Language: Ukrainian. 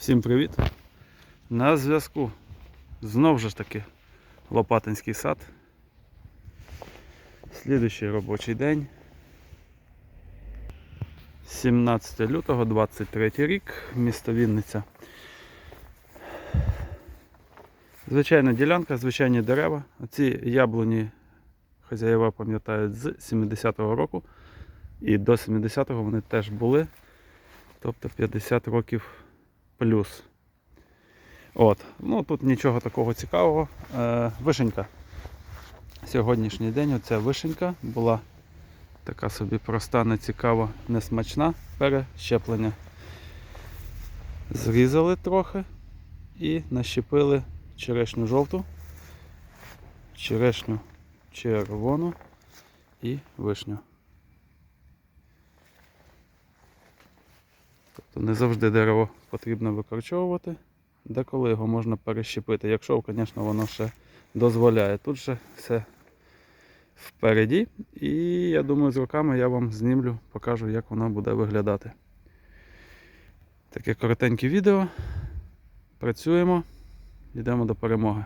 Всім привіт! На зв'язку. Знов же ж таки Лопатинський сад. Слідуючий робочий день. 17 лютого 23 рік, місто Вінниця. Звичайна ділянка, звичайні дерева. Ці яблуні хазяєва пам'ятають з 70-го року. І до 70-го вони теж були. Тобто 50 років плюс. От. Ну тут нічого такого цікавого. Е, вишенька. Сьогоднішній день оця вишенька була така собі проста, нецікава, несмачна перещеплення. Зрізали трохи і нащепили черешню жовту, черешню червону і вишню. Не завжди дерево потрібно викорчовувати, деколи його можна перещепити, якщо, звісно, воно ще дозволяє. Тут же все впереді. І я думаю, з роками я вам знімлю, покажу, як воно буде виглядати. Таке коротеньке відео. Працюємо, йдемо до перемоги.